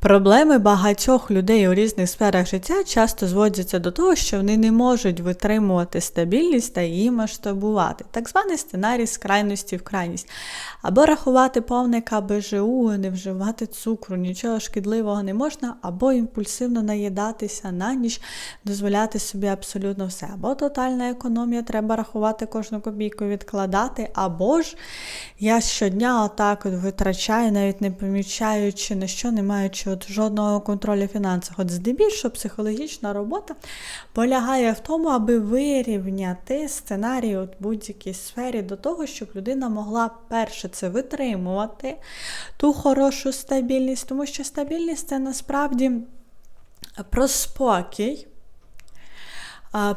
Проблеми багатьох людей у різних сферах життя часто зводяться до того, що вони не можуть витримувати стабільність та її масштабувати. Так званий сценарій з крайності в крайність. Або рахувати повне КБЖУ, не вживати цукру, нічого шкідливого не можна, або імпульсивно наїдатися на ніч, дозволяти собі абсолютно все. Або тотальна економія, треба рахувати кожну копійку, відкладати, або ж я щодня отак от витрачаю, навіть не помічаючи на що, не маючи от жодного контролю фінансів. От здебільшого психологічна робота полягає в тому, аби вирівняти сценарій у будь-якій сфері до того, щоб людина могла перше це витримувати, ту хорошу стабільність, тому що стабільність це насправді про спокій.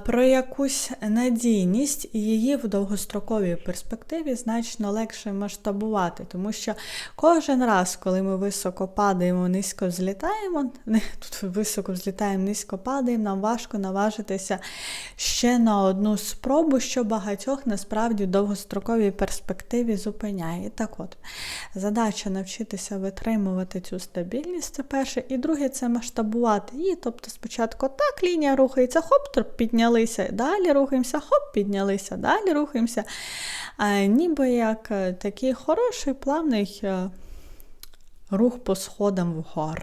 Про якусь надійність і її в довгостроковій перспективі значно легше масштабувати, тому що кожен раз, коли ми високо падаємо, низько взлітаємо, не, тут високо взлітаємо, низько падаємо, нам важко наважитися ще на одну спробу, що багатьох насправді в довгостроковій перспективі зупиняє. І так от, задача навчитися витримувати цю стабільність, це перше. І друге, це масштабувати її. Тобто спочатку так лінія рухається, хоп, піднялися, далі рухаємося, хоп, піднялися, далі рухаємося. Ніби як е, такий хороший, плавний е, рух по сходам вгору.